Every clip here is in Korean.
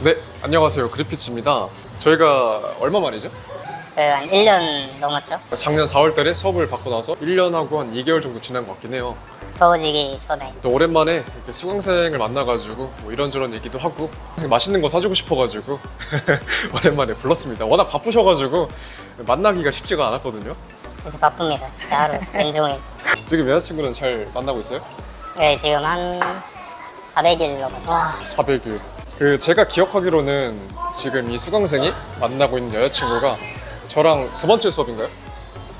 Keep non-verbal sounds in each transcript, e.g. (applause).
네, 안녕하세요. 그리피치입니다. 저희가 얼마 만이죠? 저희가 한 1년 넘었죠. 작년 4월 달에 수업을 받고 나서 1년하고 한 2개월 정도 지난 것 같긴 해요. 더워지기 전에. 또 오랜만에 이렇게 수강생을 만나가지고 뭐 이런저런 얘기도 하고 맛있는 거 사주고 싶어가지고 (laughs) 오랜만에 불렀습니다. 워낙 바쁘셔가지고 만나기가 쉽지가 않았거든요. 진짜 바쁩니다. 진짜 하루 (laughs) 왼종일. 지금 여자친구는 잘 만나고 있어요? 네, 지금 한 400일 넘었죠. 400일. 그 제가 기억하기로는 지금 이 수강생이 만나고 있는 여자친구가 저랑 두 번째 수업인가요?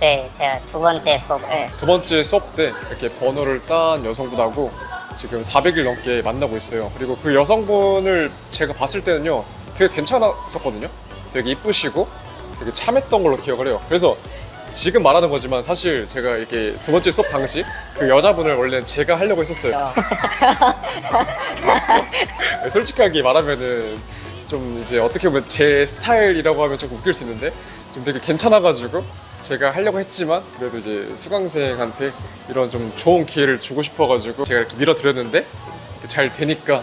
네, 제가 두 번째 수업. 네. 두 번째 수업 때 이렇게 번호를 딴 여성분하고 지금 400일 넘게 만나고 있어요. 그리고 그 여성분을 제가 봤을 때는요, 되게 괜찮았었거든요. 되게 이쁘시고 되게 참했던 걸로 기억을 해요. 그래서 지금 말하는 거지만 사실 제가 이렇게 두 번째 수업 당시 그 여자분을 원래는 제가 하려고 했었어요. (laughs) 솔직하게 말하면은 좀 이제 어떻게 보면 제 스타일이라고 하면 조금 웃길 수 있는데 좀 되게 괜찮아가지고 제가 하려고 했지만 그래도 이제 수강생한테 이런 좀 좋은 기회를 주고 싶어가지고 제가 이렇게 밀어드렸는데 이렇게 잘 되니까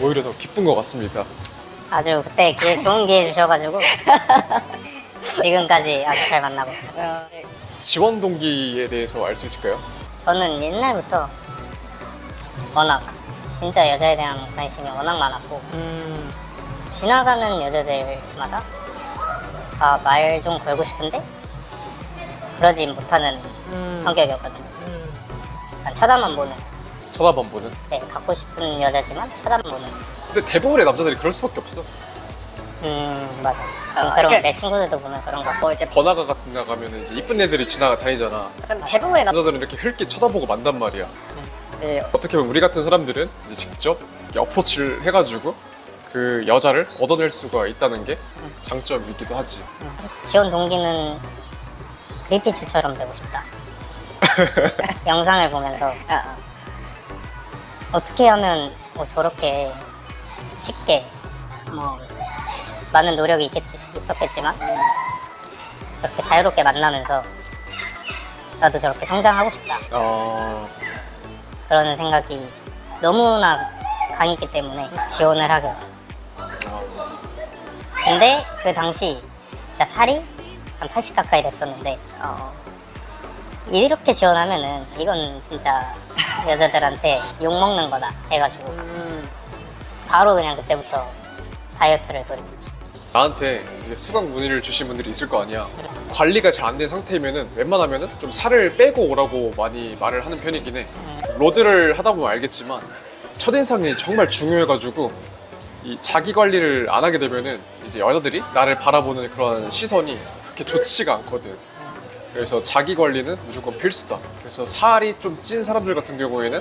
오히려 더 기쁜 것 같습니다. 아주 그때 기회, 좋은 기회 주셔가지고 (laughs) 지금까지 아주 잘 만나고. 어, 네. 지원 동기에 대해서 알 수 있을까요? 저는 옛날부터 워낙 진짜 여자에 대한 관심이 워낙 많았고 음, 지나가는 여자들마다 아, 말 좀 걸고 싶은데 그러지 못하는 음. 성격이었거든요. 음. 그냥 쳐다만 보는. 쳐다만 보는. 네, 갖고 싶은 여자지만 쳐다만 보는. 근데 대부분의 남자들이 그럴 수밖에 없어. 음, 맞아. 아, 좀 그런 이렇게- 내 친구들도 보면 그런 거. 뭐 이제 번화가 같은 데 가면 이제 이쁜 애들이 지나다니잖아. 약간 대부분의 남 남자들은 이렇게 흘게 쳐다보고 만단 말이야. 네, 어떻게 보면 우리 같은 사람들은 이제 직접 이렇게 어프로치를 해가지고 그 여자를 얻어낼 수가 있다는 게 장점이기도 하지. 지원 동기는 그리피츠처럼 되고 싶다. (laughs) 영상을 보면서 아, 아. 어떻게 하면 뭐 저렇게 쉽게 뭐 많은 노력이 있겠지, 있었겠지만 저렇게 자유롭게 만나면서 나도 저렇게 성장하고 싶다. 아, 그런 생각이 너무나 강했기 때문에 지원을 하게 근데 그 당시 진짜 살이 한 80 가까이 됐었는데 어, 이렇게 지원하면은 이건 진짜 여자들한테 욕 먹는 거다 해가지고 음, 바로 그냥 그때부터 다이어트를 돌입했죠. 나한테 수강 문의를 주신 분들이 있을 거 아니야. 관리가 잘 안 된 상태이면은 웬만하면은 좀 살을 빼고 오라고 많이 말을 하는 편이긴 해. 로드를 하다 보면 알겠지만 첫인상이 정말 중요해가지고 이 자기 관리를 안 하게 되면은 이제 여자들이 나를 바라보는 그런 시선이 그렇게 좋지가 않거든. 그래서 자기 관리는 무조건 필수다. 그래서 살이 좀 찐 사람들 같은 경우에는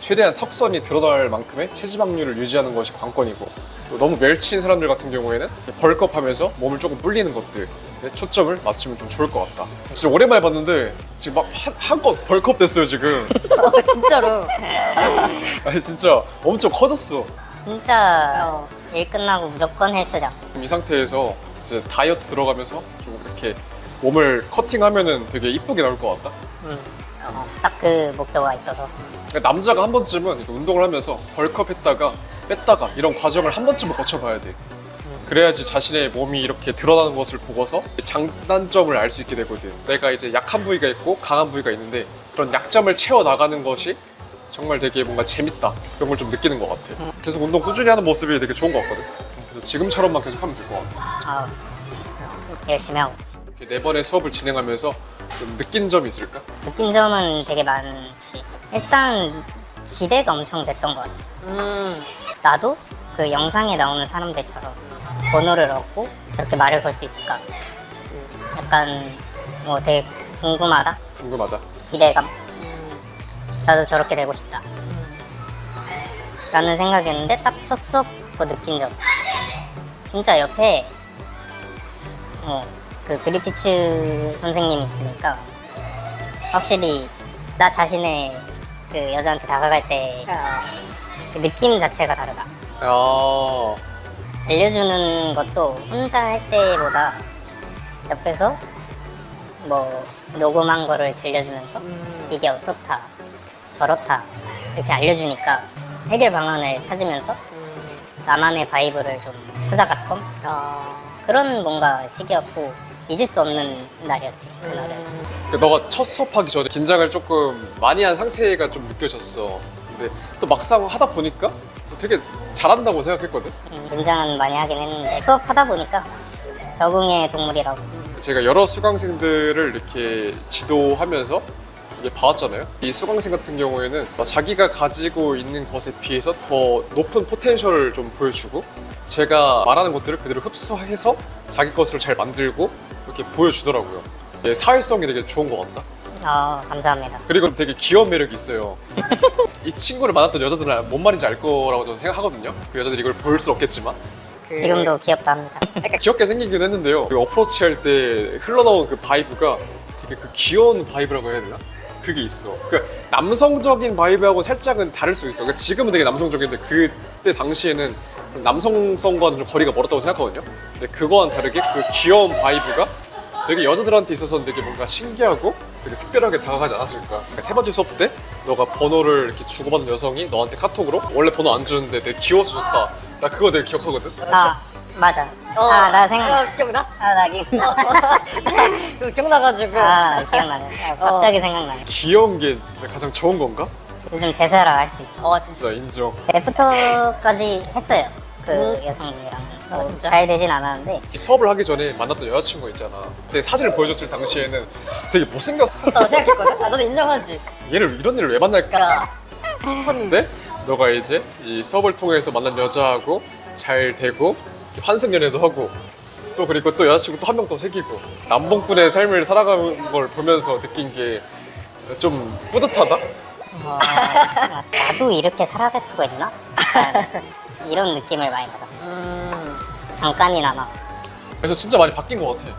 최대한 턱선이 드러날 만큼의 체지방률을 유지하는 것이 관건이고 또 너무 멸치인 사람들 같은 경우에는 벌크업하면서 몸을 조금 불리는 것들에 초점을 맞추면 좀 좋을 것 같다. 진짜 오랜만에 봤는데 지금 막 한, 한껏 벌크업 됐어요 지금. 어, 진짜로. (laughs) 아니 진짜 엄청 커졌어. 진짜 어. 일 끝나고 무조건 헬스장. 이 상태에서 이제 다이어트 들어가면서 좀 이렇게 몸을 커팅하면은 되게 이쁘게 나올 것 같다. 음, 딱그 목표가 있어서 그러니까 남자가 한 번쯤은 이렇게 운동을 하면서 벌크업 했다가 뺐다가 이런 과정을 한 번쯤은 거쳐봐야 돼. 그래야지 자신의 몸이 이렇게 드러나는 것을 보고서 장단점을 알 수 있게 되거든. 내가 이제 약한 부위가 있고 강한 부위가 있는데 그런 약점을 채워 나가는 것이 정말 되게 뭔가 재밌다. 그런 걸 좀 느끼는 것 같아. 계속 운동 꾸준히 하는 모습이 되게 좋은 것 같거든. 그래서 지금처럼만 계속 하면 될 것 같아. 아, 열심히 하고 있지. 이렇게 네 번의 수업을 진행하면서 좀 느낀 점이 있을까? 느낀 점은 되게 많지. 일단 기대가 엄청 됐던 것 같아. 음, 나도 그 영상에 나오는 사람들처럼 번호를 얻고 저렇게 말을 걸 수 있을까? 약간 뭐 되게 궁금하다, 궁금하다. 기대감. 나도 저렇게 되고 싶다. 라는 생각이었는데 딱 첫 수업 그 느낀 점. 진짜 옆에 어, 그 그리피츠 선생님이 있으니까 확실히 나 자신의 그 여자한테 다가갈 때 아, 그 느낌 자체가 다르다. 아, 알려주는 것도 혼자 할 때보다 옆에서 뭐 녹음한 거를 들려주면서 음. 이게 어떻다 저렇다 이렇게 알려주니까 해결 방안을 찾으면서 나만의 바이브를 좀 찾아갔던 아, 그런 뭔가 시기였고 잊을 수 없는 날이었지 그날은 그러니까 너가 첫 수업하기 전에 긴장을 조금 많이 한 상태가 좀 느껴졌어. 근데 또 막상 하다 보니까 되게 잘한다고 생각했거든. 음, 긴장은 많이 하긴 했는데 수업하다 보니까 적응의 동물이라고 제가 여러 수강생들을 이렇게 지도하면서 이게 봐왔잖아요. 이 수강생 같은 경우에는 자기가 가지고 있는 것에 비해서 더 높은 포텐셜을 좀 보여주고 제가 말하는 것들을 그대로 흡수해서 자기 것으로 잘 만들고 이렇게 보여주더라고요. 이게 사회성이 되게 좋은 것 같다. 아 감사합니다 그리고 되게 귀여운 매력이 있어요. (laughs) 이 친구를 만났던 여자들은 뭔 말인지 알 거라고 저는 생각하거든요. 그 여자들이 이걸 볼 수 없겠지만 그- 지금도 귀엽다 합니다 귀엽게 생기긴 했는데요. 그 어프로치 할 때 흘러나온 그 바이브가 되게 그 귀여운 바이브라고 해야 되나? 그게 있어. 그 남성적인 바이브하고 살짝은 다를 수 있어. 그 지금은 되게 남성적인데 그때 당시에는 남성성과는 좀 거리가 멀었다고 생각하거든요. 근데 그거와는 다르게 그 귀여운 바이브가 되게 여자들한테 있어서는 되게 뭔가 신기하고 되게 특별하게 다가가지 않았을까. 그러니까 세 번째 수업 때 너가 번호를 이렇게 주고받는 여성이 너한테 카톡으로 원래 번호 안 주는데 되게 귀여워서 줬다. 나 그거 되게 기억하거든. 아 맞아 어, 아 나 생각 어, 기억나? 아 나 기억나 그 기억나가지고. 아 기억나네 아, 갑자기 생각나네 귀여운 게 진짜 가장 좋은 건가? 요즘 대세라 할 수 있죠 어, 진짜. 진짜 인정. 애프터까지 했어요 그 여성분이랑 아, 뭐 진짜? 잘 되진 않았는데 이 수업을 하기 전에 만났던 여자친구 있잖아. 근데 사진을 보여줬을 당시에는 되게 못생겼어. 나로 생각했거든? 아, 너도 인정하지? 얘를 이런 일을 왜 만날까 그러니까 싶었는데. 너가 이제 이 수업을 통해서 만난 여자하고 잘 되고 환승 연애도 하고 또 그리고 또 여자친구 또 한 명 더 생기고 남봉꾼의 삶을 살아가는 걸 보면서 느낀 게 좀 뿌듯하다. 어, 나도 이렇게 살아갈 수가 있나? 약간 이런 느낌을 많이 받았어 음, 잠깐이나마 그래서 진짜 많이 바뀐 것 같아.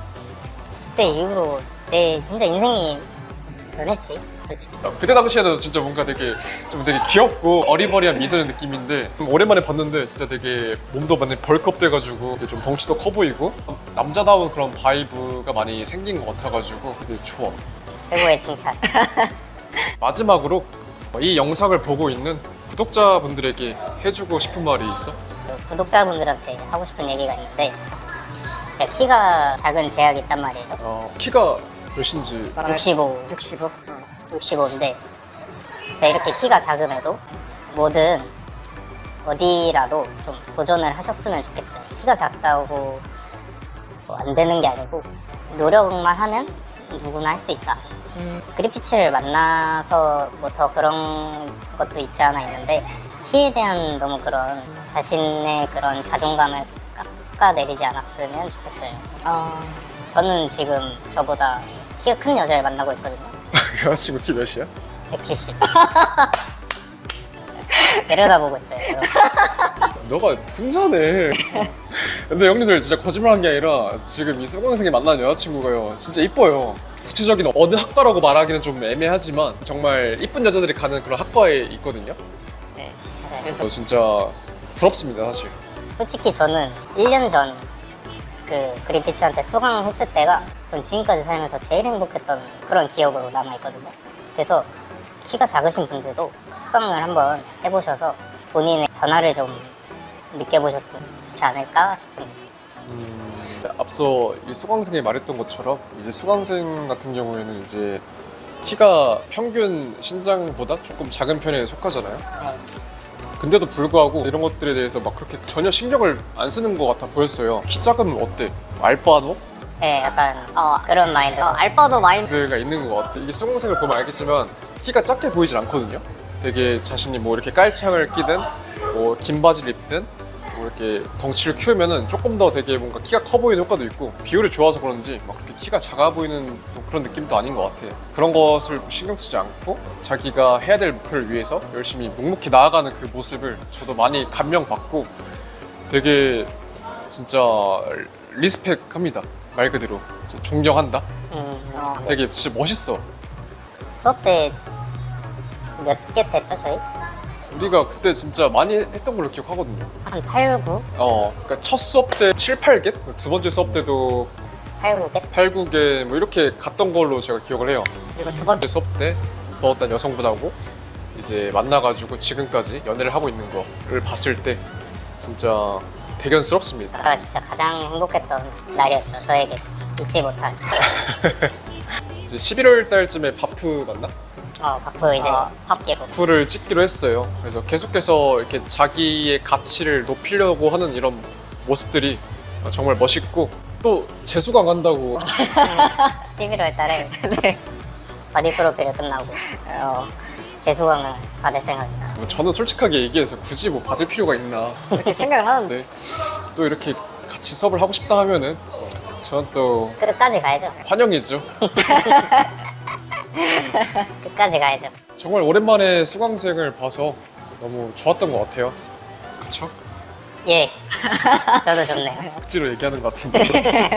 그때 이후로 내 진짜 인생이 변했지 그때 당시에는 진짜 뭔가 되게 좀 되게 귀엽고 어리버리한 미소의 느낌인데 좀 오랜만에 봤는데 진짜 되게 몸도 많이 벌크업 돼가지고 되게 좀 덩치도 커 보이고 남자다운 그런 바이브가 많이 생긴 것 같아가지고 되게 좋아. 최고의 칭찬 (laughs) 마지막으로 이 영상을 보고 있는 구독자분들에게 해주고 싶은 말이 있어? 그 구독자분들한테 하고 싶은 얘기가 있는데 제가 키가 작은 제약이 있단 말이에요 어, 키가 몇인지 65 65. 65인데 제가 이렇게 키가 작음에도 뭐든 어디라도 좀 도전을 하셨으면 좋겠어요. 키가 작다고 뭐 안 되는 게 아니고 노력만 하면 누구나 할 수 있다. 그리피치를 만나서 뭐 더 그런 것도 있지 않아 있는데 키에 대한 너무 그런 자신의 그런 자존감을 깎아내리지 않았으면 좋겠어요. 아, 저는 지금 저보다 키가 큰 여자를 만나고 있거든요. 여자친구 키 몇이야? 170. 내려다보고 있어요. 여러분. (laughs) 너가 승자네. 근데 형님들 진짜 거짓말한 게 아니라 지금 이 수강생이 만난 여자친구가요 진짜 이뻐요. 구체적인 어느 학과라고 말하기는 좀 애매하지만 정말 이쁜 여자들이 가는 그런 학과에 있거든요. 네. 맞아요. 그래서 저 진짜 부럽습니다 사실. 솔직히 저는 1년 전 그 그린피치한테 수강했을 때가 전 지금까지 살면서 제일 행복했던 그런 기억으로 남아있거든요. 그래서 키가 작으신 분들도 수강을 한번 해보셔서 본인의 변화를 좀 느껴보셨으면 좋지 않을까 싶습니다. 앞서 이 수강생이 말했던 것처럼 이제 수강생 같은 경우에는 이제 키가 평균 신장보다 조금 작은 편에 속하잖아요. 네. 근데도 불구하고 이런 것들에 대해서 막 그렇게 전혀 신경을 안 쓰는 것 같아 보였어요. 키 작으면 어때? 알바노? 네, 약간 어, 그런 마인드. 어, 알바도 마인드. 가 있는 것 같아. 이게 수강생을 보면 알겠지만 키가 작게 보이질 않거든요. 되게 자신이 뭐 이렇게 깔창을 끼든 뭐 긴 바지를 입든 뭐 이렇게 덩치를 키우면은 조금 더 되게 뭔가 키가 커 보이는 효과도 있고 비율이 좋아서 그런지 막 그렇게 키가 작아 보이는 또 그런 느낌도 아닌 것 같아. 그런 것을 신경 쓰지 않고 자기가 해야 될 목표를 위해서 열심히 묵묵히 나아가는 그 모습을 저도 많이 감명받고 되게 진짜 리스펙합니다. 말 그대로 진짜 존경한다. 음, 어. 되게 진짜 멋있어. 수업 때몇개 됐죠, 저희? 우리가 그때 진짜 많이 했던 걸로 기억하거든요. 한 8, 9? 어, 그러니까 첫 수업 때 7, 8개? 두 번째 수업 때도 8, 9개? 8, 9개 뭐 이렇게 갔던 걸로 제가 기억을 해요. 그리고 두두 번째. 번째 수업 때 배웠던 여성분하고 이제 만나가지고 지금까지 연애를 하고 있는 거를 봤을 때 진짜 대견스럽습니다. 아까 진짜 가장 행복했던 날이었죠. 저에게 잊지 못할. (laughs) 이제 11월 달쯤에 바프 맞나? 어, 바프 이제 아, 합계로. 바프를 찍기로 했어요. 그래서 계속해서 이렇게 자기의 가치를 높이려고 하는 이런 모습들이 정말 멋있고 또 재수강 간다고 (laughs) 11월 달에 바디 프로필을 끝나고 어, 재수강을 받을 생각이다. 뭐 저는 솔직하게 얘기해서 굳이 뭐 받을 필요가 있나. 그렇게 생각을 하는데. (laughs) 네. 또 이렇게 같이 수업을 하고 싶다 하면은 저는 또 끝까지 가야죠. 환영이죠. (laughs) 끝까지 가야죠. 정말 오랜만에 수강생을 봐서 너무 좋았던 것 같아요. 그쵸? 예. (laughs) 저도 좋네요. 억지로 얘기하는 것 같은데.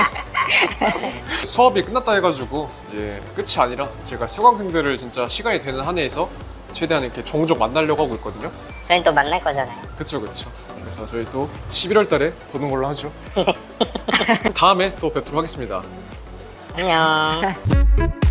수업이 끝났다 해가지고 이제 끝이 아니라 제가 수강생들을 진짜 시간이 되는 한에서 최대한 이렇게 종종 만나려고 하고 있거든요. 저희 또 만날 거잖아요. 그쵸 그쵸. 그래서 저희 또 11월 달에 보는 걸로 하죠. (laughs) 다음에 또 뵙도록 하겠습니다. 안녕. (laughs)